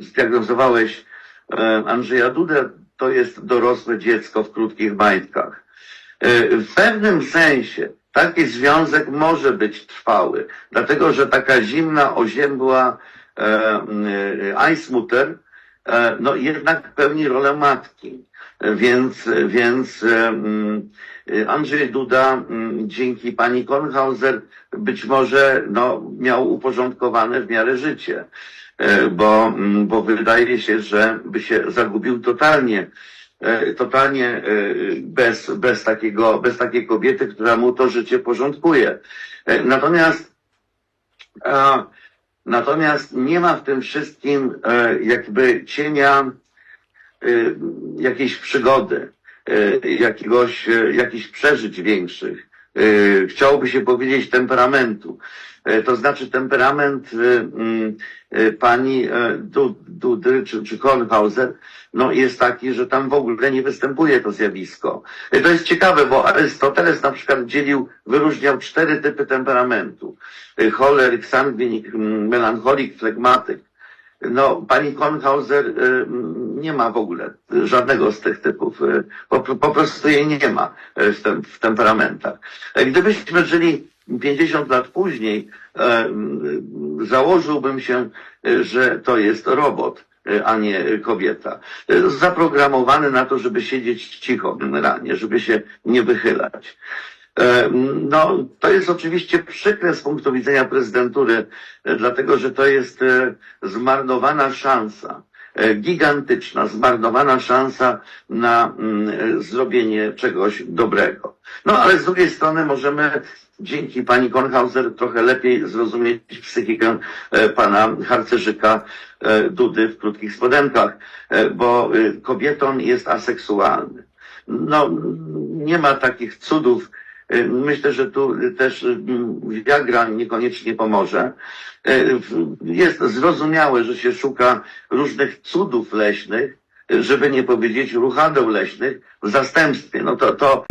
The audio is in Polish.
zdiagnozowałeś e, Andrzeja Dudę, to jest dorosłe dziecko w krótkich majtkach. E, W pewnym sensie taki związek może być trwały, dlatego że taka zimna, oziębła e, e, Eismutter e, no jednak pełni rolę matki. E, Więc, więc e, e, Andrzej Duda mm, dzięki pani Kornhauser być może no, miał uporządkowane w miarę życie, E, bo, mm, bo wydaje się, że by się zagubił totalnie e, totalnie e, bez, bez, takiego, bez takiej kobiety, która mu to życie porządkuje. E, Natomiast, a, natomiast nie ma w tym wszystkim e, jakby cienia e, jakiejś przygody, e, jakiegoś, jakichś przeżyć większych. Chciałoby się powiedzieć temperamentu. To znaczy temperament pani e, Du- Dudy czy, czy Kornhauser no jest taki, że tam w ogóle nie występuje to zjawisko. To jest ciekawe, bo Arystoteles na przykład dzielił, wyróżniał cztery typy temperamentu. Choleryk, sangwinik, mm, melancholik, flegmatyk. No, pani Kornhauser y, mm, nie ma w ogóle żadnego z tych typów. y, Po, po prostu jej nie ma y, w, tem, w temperamentach. Gdybyśmy żyli 50 lat później, e, mm, założyłbym się, y, że to jest robot, y, a nie kobieta. Zaprogramowany na to, żeby siedzieć cicho generalnie, żeby się nie wychylać. E, No, to jest oczywiście przykre z punktu widzenia prezydentury, e, dlatego że to jest e, zmarnowana szansa, e, gigantyczna, zmarnowana szansa na mm, e, zrobienie czegoś dobrego. No, ale z drugiej strony możemy dzięki pani Kornhauser trochę lepiej zrozumieć psychikę e, pana harcerzyka e, Dudy w krótkich spodenkach, e, bo e, kobieton jest aseksualny. No, nie ma takich cudów, Myślę, że tu też y, Viagra niekoniecznie pomoże. Y, Jest zrozumiałe, że się szuka różnych cudów leśnych, y, żeby nie powiedzieć ruchadeł leśnych w zastępstwie. No to, to